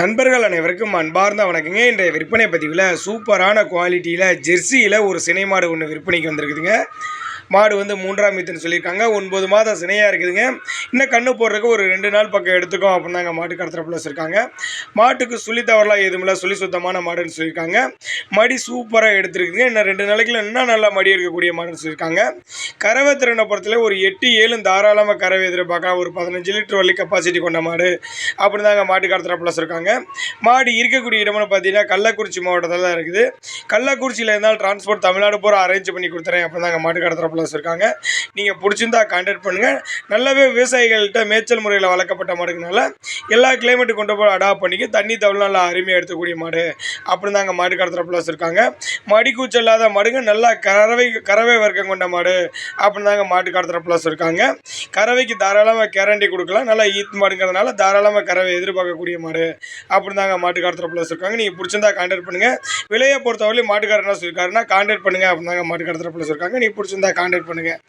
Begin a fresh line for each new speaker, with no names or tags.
நண்பர்கள் அனைவருக்கும் அன்பார்ந்த வணக்கங்க. இன்றைய விற்பனை பதிவில் சூப்பரான குவாலிட்டியில் ஜெர்சியில் ஒரு சினை மாடு ஒன்று விற்பனைக்கு வந்திருக்குதுங்க. மாடு வந்து மூன்றாம் மீத்துன்னு சொல்லியிருக்காங்க. ஒன்பது மாதம் சினையாக இருக்குதுங்க. இன்னும் கண்ணு போடுறதுக்கு ஒரு ரெண்டு நாள் பக்கம் எடுத்துக்கும் அப்படின்னு தாங்க மாட்டு கடத்துற ப்ளஸ் இருக்காங்க. மாட்டுக்கு சுழி தவறலாம் எதுவுமில்ல சுழி சுத்தமான மாடுன்னு சொல்லியிருக்காங்க. மடி சூப்பராக எடுத்துருக்குதுங்க. இன்னும் ரெண்டு நாளைக்குள்ள இன்னும் நல்லா மடி இருக்கக்கூடிய மாடுன்னு சொல்லியிருக்காங்க. கறவை திறனை பொறுத்தல ஒரு எட்டு ஏழும் தாராளமாக கறவை எதிர்பார்க்கலாம். ஒரு பதினஞ்சு லிட்டர் வலி கெப்பாசிட்டி கொண்ட மாடு அப்படி தாங்க மாட்டு கடத்துற ப்ளஸ் இருக்காங்க. மாடு இருக்கக்கூடிய இடம்னு பார்த்தீங்கன்னா கள்ளக்குறிச்சி மாவட்டத்தில் தான் இருக்குது. கள்ளக்குறிச்சியில் இருந்தாலும் டிரான்ஸ்போர்ட் தமிழ்நாடு போகிற அரேஞ்ச் பண்ணி கொடுத்துறேன் அப்படி தாங்க மாட்டு கடத்துற ப்ளஸ் இருக்காங்க. நீங்கள் பிடிச்சிருந்தா கான்டாக்ட் பண்ணுங்கள் நல்லாவே விவசாயிகள்கிட்ட மேய்ச்சல் முறையில் வளர்க்கப்பட்ட மாடுங்கனால எல்லா கிளைமேட்டு கொண்டு போய் அடாப்ட் பண்ணிக்க தண்ணி தவிர நல்லா அருமையாக எடுத்துக்கூடிய மாடு. அப்படின்னு தாங்க மாடு கடத்துகிற ப்ளஸ் இருக்காங்க. மடிக்கூச்சல் இல்லாத மாடுங்க நல்லா கறவை கறவை வர்க்கம் கொண்ட மாடு. அப்படின்னு தாங்க மாட்டு கடத்துகிற ப்ளஸ் இருக்காங்க. கறவைக்கு தாராளமாக கேரண்டி கொடுக்கலாம். நல்லா ஈத் மாடுங்கிறதுனால தாராளமாக கறவை எதிர்பார்க்கக்கூடிய மாடு. அப்படின்னு தாங்க மாட்டு கடத்துகிற ப்ளஸ் இருக்காங்க. நீங்கள் பிடிச்சிருந்தா கான்டாக்ட் பண்ணுங்கள் விலையை பொறுத்தவரையிலும் மாட்டுக்காரர் என்ன சொல்லியிருக்காருன்னா கான்டாக்ட் பண்ணுங்கள் அப்படின்னு தாங்க மாட்டு கடத்துகிற ப்ளஸ் இருக்காங்க. நீங்கள் பிடிச்சிருந்தா காண்டாக்ட் பண்ணுங்கள்